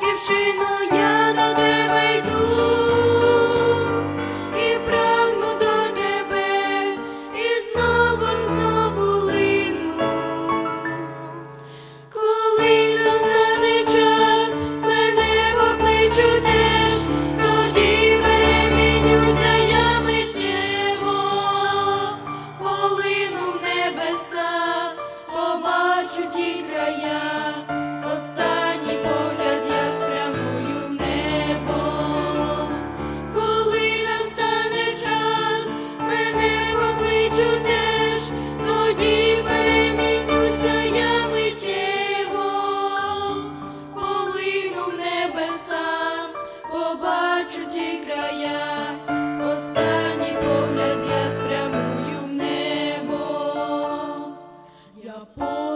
батьківщиною. the poor.